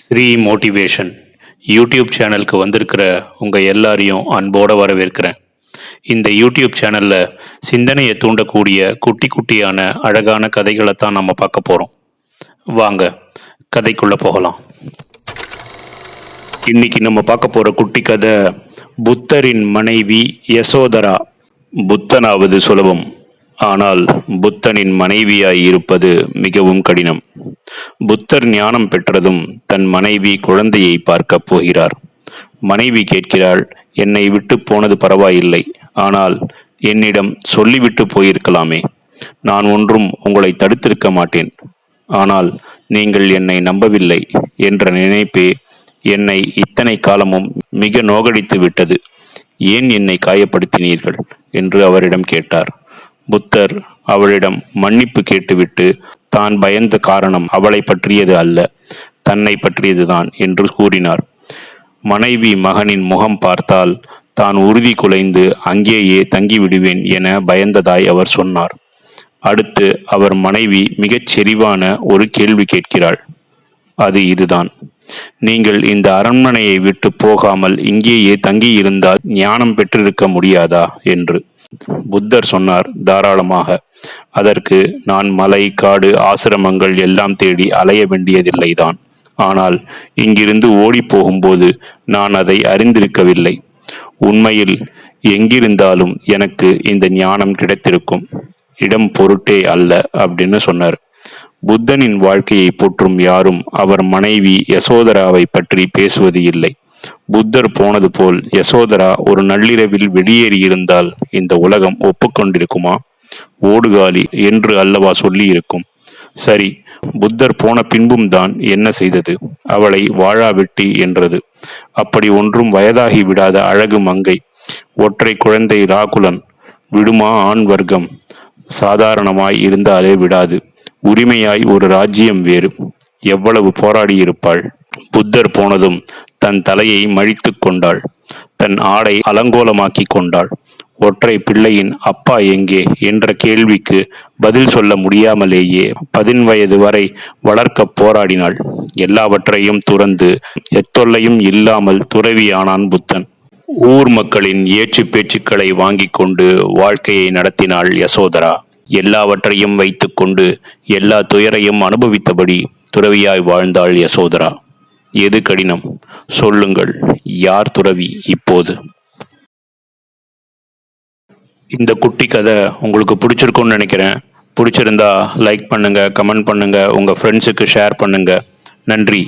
Sri motivation YouTube சேனலுக்கு வந்திருக்கிற உங்கள் எல்லாரையும் அன்போடு வரவேற்கிறேன். இந்த யூடியூப் சேனலில் சிந்தனையை தூண்டக்கூடிய குட்டி குட்டியான அழகான கதைகளை தான் நம்ம பார்க்க போகிறோம் வாங்க கதைக்குள்ளே போகலாம். இன்னைக்கு நம்ம பார்க்க போகிற குட்டி கதை புத்தரின் மனைவி யசோதரா. புத்தனாவது சுலபம் ஆனால் புத்தனின் மனைவியாய் இருப்பது மிகவும் கடினம். புத்தர் ஞானம் பெற்றதும் தன் மனைவி குழந்தையை பார்க்கப் போகிறார். மனைவி கேட்கிறாள் என்னை விட்டு போனது பரவாயில்லை. ஆனால் என்னிடம் சொல்லிவிட்டு போயிருக்கலாமே. நான் ஒன்றும் உங்களை தடுத்திருக்க மாட்டேன். ஆனால் நீங்கள் என்னை நம்பவில்லை என்ற நினைப்பே என்னை இத்தனை காலமும் மிக நோகடித்து விட்டது. ஏன் என்னை காயப்படுத்தினீர்கள்? என்று அவரிடம் கேட்டார். புத்தர் அவளிடம் மன்னிப்பு கேட்டுவிட்டு தான் பயந்த காரணம் அவளை பற்றியது அல்ல தன்னை பற்றியதுதான் என்று கூறினார். மனைவி மகனின் முகம் பார்த்தால் தான் உறுதி குலைந்து அங்கேயே தங்கிவிடுவேன் என பயந்ததாய் அவர் சொன்னார். அடுத்து அவர் மனைவி மிகச் செறிவான ஒரு கேள்வி கேட்கிறாள். அது இதுதான். நீங்கள் இந்த அரண்மனையை விட்டு போகாமல் இங்கேயே தங்கியிருந்தால் ஞானம் பெற்றிருக்க முடியாதா? என்று. புத்தர் சொன்னார் தாராளமாக. அதற்கு நான் மலை காடு ஆசிரமங்கள் எல்லாம் தேடி அலைய வேண்டியதில்லைதான். ஆனால் இங்கிருந்து ஓடி போகும்போது நான் அதை அறிந்திருக்கவில்லை. உண்மையில் எங்கிருந்தாலும் எனக்கு இந்த ஞானம் கிடைத்திருக்கும். இடம் பொருட்டே அல்ல அப்படின்னு சொன்னார். புத்தனின் வாழ்க்கையை போற்றும் யாரும் அவர் மனைவி யசோதராவை பற்றி பேசுவது இல்லை. புத்தர் போனது போல் யசோதரா ஒரு நள்ளிரவில் வெளியேறியிருந்தால் இந்த உலகம் ஒப்புக்கொண்டிருக்குமா? ஓடுகாலி என்று அல்லவா சொல்லியிருக்கும். சரி புத்தர் போன பின்பும் தான் என்ன செய்தது? அவளை வாழா வெட்டி என்றது. அப்படி ஒன்றும் வயதாகி விடாத அழகு மங்கை. ஒற்றை குழந்தை ராகுலன். விடுமா ஆண் வர்க்கம்? சாதாரணமாய் இருந்தாலே விடாது. உரிமையாய் ஒரு ராஜ்யம் வேறு. எவ்வளவு போராடியிருப்பாள்? புத்தர் போனதும் தன் தலையை மழித்து கொண்டாள். தன் ஆடை அலங்கோலமாக்கி கொண்டாள். ஒற்றை பிள்ளையின் அப்பா எங்கே என்ற கேள்விக்கு பதில் சொல்ல முடியாமலேயே பதின் வயது வரை வளர்க்க போராடினாள். எல்லாவற்றையும் துறந்து எத்தொல்லையும் இல்லாமல் துறவியானான் புத்தன். ஊர் மக்களின் ஏச்சு பேச்சுக்களை வாங்கிக் கொண்டு வாழ்க்கையை நடத்தினாள் யசோதரா. எல்லாவற்றையும் வைத்துக்கொண்டு எல்லா துயரையும் அனுபவித்தபடி துறவியாய் வாழ்ந்தாள் யசோதரா. எது கடினம்? சொல்லுங்கள். யார் துறவி இப்போது? இந்த குட்டி கதை உங்களுக்கு பிடிச்சிருக்கும்னு நினைக்கிறேன். பிடிச்சிருந்தா லைக் பண்ணுங்கள் கமெண்ட் பண்ணுங்கள் உங்கள் ஃப்ரெண்ட்ஸுக்கு ஷேர் பண்ணுங்கள் நன்றி.